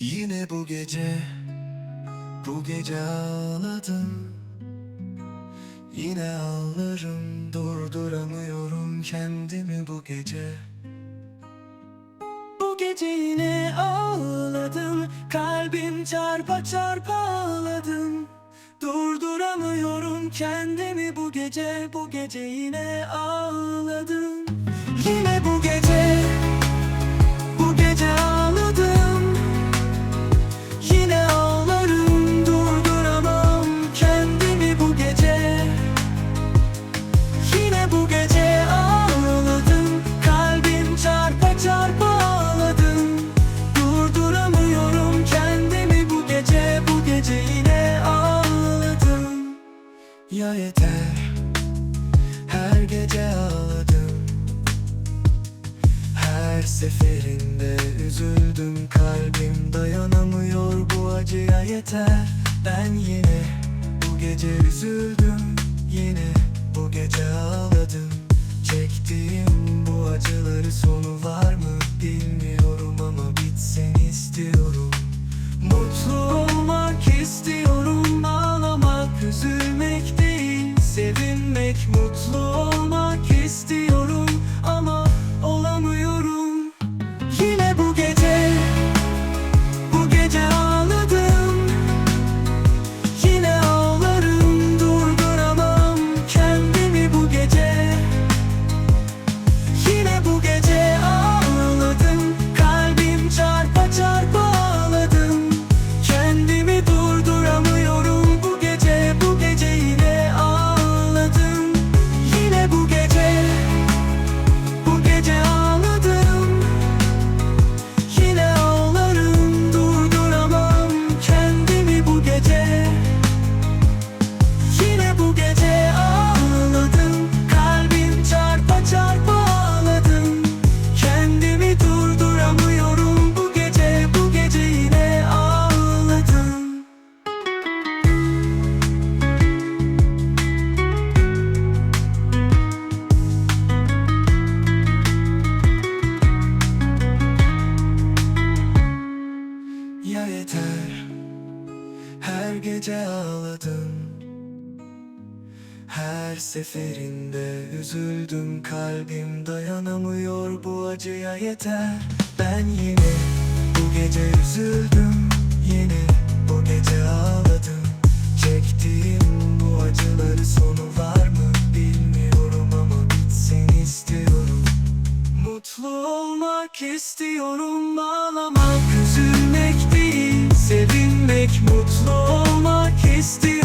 Yine bu gece Bu gece ağladım. Yine ağlarım Durduramıyorum kendimi bu gece. Bu gece yine ağladım Kalbim çarpa çarpa ağladım. Durduramıyorum kendimi bu gece Bu gece yine ağladım. Yine bu gece Bu gece ağladım Ya yeter. Her gece ağladım. Her seferinde üzüldüm. Kalbim dayanamıyor bu acıya yeter. Ben yine bu gece üzüldüm. Yine bu gece ağladım. Çektiğim bu acıları sonu var Ya yeter. Her gece ağladım Her seferinde üzüldüm Kalbim dayanamıyor bu acıya yeter. Ben yine bu gece üzüldüm Yine bu gece ağladım. Çektiğim bu acıları sonu var mı bilmiyorum ama bitsin istiyorum. Mutlu olmak istiyorum Tek mutlu olmak istiyorum.